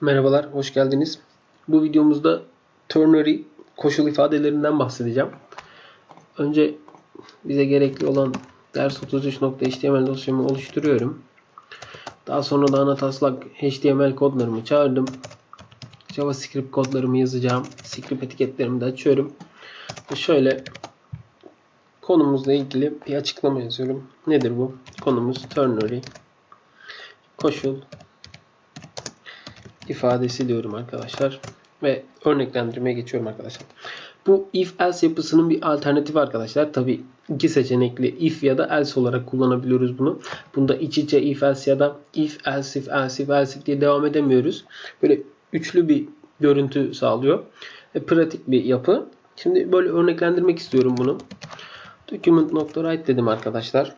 Merhabalar, hoş geldiniz. Bu videomuzda ternary koşul ifadelerinden bahsedeceğim. Önce bize gerekli olan ders 33.html dosyamı oluşturuyorum. Daha sonra da ana taslak HTML kodlarımı çağırdım. JavaScript kodlarımı yazacağım. Script etiketlerimi de açıyorum. Ve şöyle konumuzla ilgili bir açıklama yazıyorum. Nedir bu? Konumuz ternary koşul ifadesi diyorum arkadaşlar. Ve örneklendirmeye geçiyorum arkadaşlar. Bu if else yapısının bir alternatifi arkadaşlar. Tabi iki seçenekli if ya da else olarak kullanabiliyoruz bunu. Bunda iç içe if else ya da if else if else if else diye devam edemiyoruz. Böyle üçlü bir görüntü sağlıyor. Ve pratik bir yapı. Şimdi böyle örneklendirmek istiyorum bunu. Document.write dedim arkadaşlar.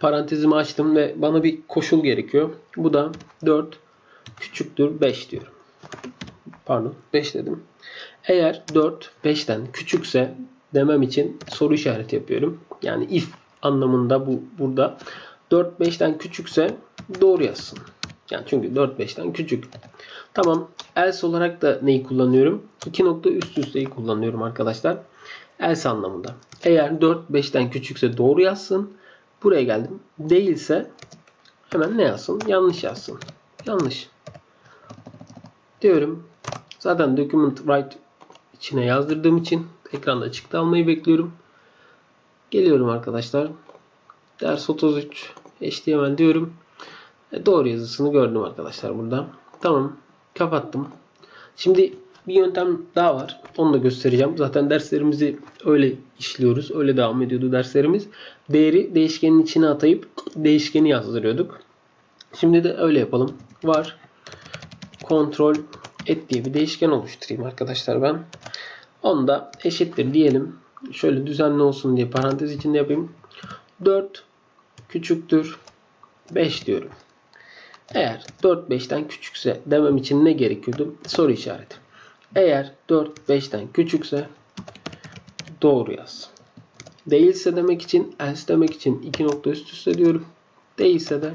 Parantezimi açtım ve bana bir koşul gerekiyor. Bu da 4 küçüktür 5 diyorum. Pardon 5 dedim. Eğer 4 5'ten küçükse demem için soru işareti yapıyorum. Yani if anlamında bu burada 4 5'ten küçükse doğru yazsın. Yani çünkü 4 5'ten küçük. Tamam. Else olarak da neyi kullanıyorum? 2 nokta üst üsteyi kullanıyorum arkadaşlar. Else anlamında. Eğer 4 5'ten küçükse doğru yazsın. Buraya geldim. Değilse hemen ne yazsın? Yanlış yazsın. Yanlış diyorum. Zaten document write içine yazdırdığım için ekranda çıktı almayı bekliyorum. Geliyorum arkadaşlar. Ders 33 HTML diyorum. E, doğru yazısını gördüm arkadaşlar burada. Tamam. Kapattım. Şimdi bir yöntem daha var. Onu da göstereceğim. Zaten derslerimizi öyle işliyoruz. Öyle devam ediyordu derslerimiz. Değeri değişkenin içine atayıp değişkeni yazdırıyorduk. Şimdi de öyle yapalım. Var kontrol et diye bir değişken oluşturayım arkadaşlar ben. Onu da eşittir diyelim. Şöyle düzenli olsun diye parantez içinde yapayım. 4 küçüktür 5 diyorum. Eğer 4 5'ten küçükse demem için ne gerekiyordu? Soru işareti. Eğer 4 5'ten küçükse doğru yaz. Değilse demek için else demek için iki nokta üst üste diyorum. Değilse de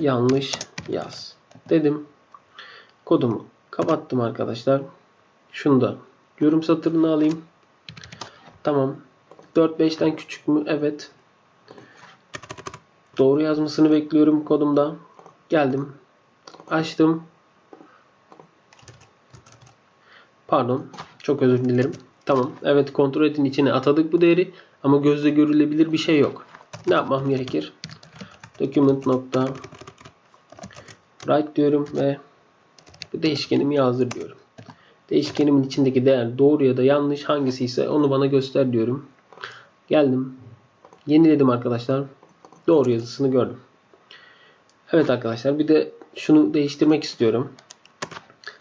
yanlış yaz dedim. Kodumu kapattım arkadaşlar. Şunu da yorum satırını alayım. Tamam. 4-5'ten küçük mü? Evet. Doğru yazmasını bekliyorum kodumda. Geldim. Açtım. Pardon. Çok özür dilerim. Tamam. Evet kontrol etin içine atadık bu değeri. Ama gözle görülebilir bir şey yok. Ne yapmam gerekir? Document nokta write diyorum ve bu değişkenimi yazdır diyorum. Değişkenimin içindeki değer doğru ya da yanlış hangisi ise onu bana göster diyorum. Geldim. Yeniledim arkadaşlar. Doğru yazısını gördüm. Evet arkadaşlar bir de şunu değiştirmek istiyorum.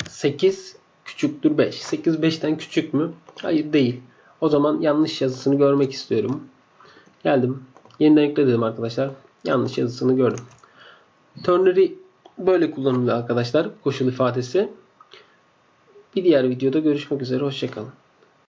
8 küçüktür 5. 8 5'ten küçük mü? Hayır değil. O zaman yanlış yazısını görmek istiyorum. Geldim. Yeniden yükledim arkadaşlar. Yanlış yazısını gördüm. Ternary böyle kullanılıyor arkadaşlar koşul ifadesi. Bir diğer videoda görüşmek üzere. Hoşçakalın.